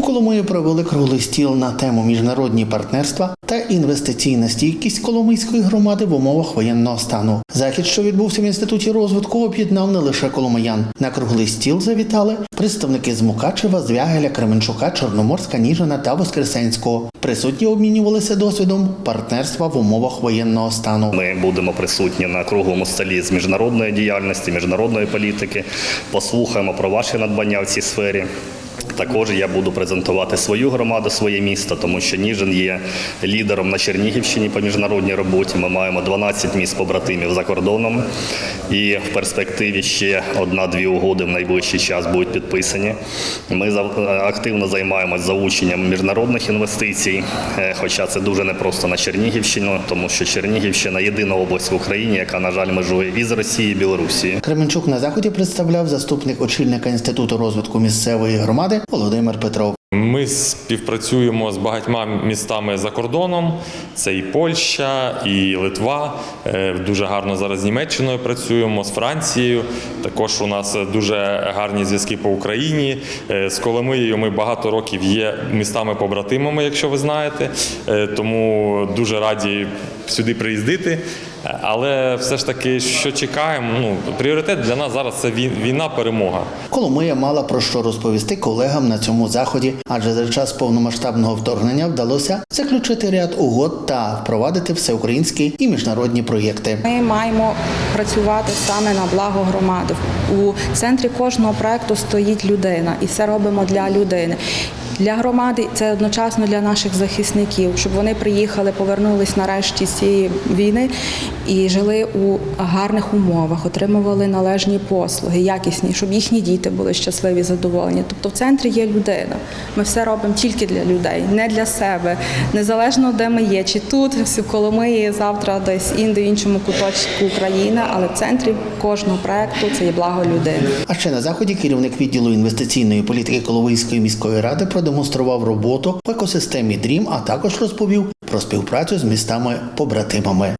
У Коломиї провели круглий стіл на тему міжнародні партнерства та інвестиційна стійкість Коломийської громади в умовах воєнного стану. Захід, що відбувся в інституті розвитку, об'єднав не лише коломиян. На круглий стіл завітали представники з Мукачева, Звягеля, Кременчука, Чорноморська, Ніжина та Воскресенського. Присутні обмінювалися досвідом партнерства в умовах воєнного стану. Ми будемо присутні на круглому столі з міжнародної діяльності, міжнародної політики. Послухаємо про ваші надбання в цій сфері. Також я буду презентувати свою громаду, своє місто, тому що Ніжин є лідером на Чернігівщині по міжнародній роботі. Ми маємо 12 міст побратимів за кордоном, і в перспективі ще одна-дві угоди в найближчий час будуть підписані. Ми за- активно займаємося залученням міжнародних інвестицій, е, хоча це дуже непросто на Чернігівщину, тому що Чернігівщина єдина область в Україні, яка, на жаль, межує і з Росією, і Білорусією. Кременчук на заході представляв заступник очільника інституту розвитку місцевої громади Володимир Петров. Ми співпрацюємо з багатьма містами за кордоном. Це і Польща, і Литва. Е, Дуже гарно зараз з Німеччиною працюємо, з Францією. Також у нас дуже гарні зв'язки по Україні. Е, З Коломиєю ми багато років є містами-побратимами, якщо ви знаєте. Е, Тому дуже раді сюди приїздити. Але все ж таки, що чекаємо, ну пріоритет для нас зараз це вій- війна, перемога. Коломия мала про що розповісти колегам на цьому заході, адже за час повномасштабного вторгнення вдалося заключити ряд угод та впровадити всеукраїнські і міжнародні проєкти. Ми маємо працювати саме на благо громади. У центрі кожного проекту стоїть людина, і все робимо для людини. Для громади це одночасно для наших захисників, щоб вони приїхали, повернулись нарешті з цієї війни і жили у гарних умовах, отримували належні послуги, якісні, щоб їхні діти були щасливі, задоволені. Тобто в центрі є людина. Ми все робимо тільки для людей, не для себе, незалежно де ми є, чи тут, в Коломиї, завтра десь інде в іншому куточку України, але в центрі кожного проекту це є благо людини. А ще на заході керівник відділу інвестиційної політики Коловийської міської ради продемонстрував роботу в екосистемі Дрім, а також розповів про співпрацю з містами-побратимами.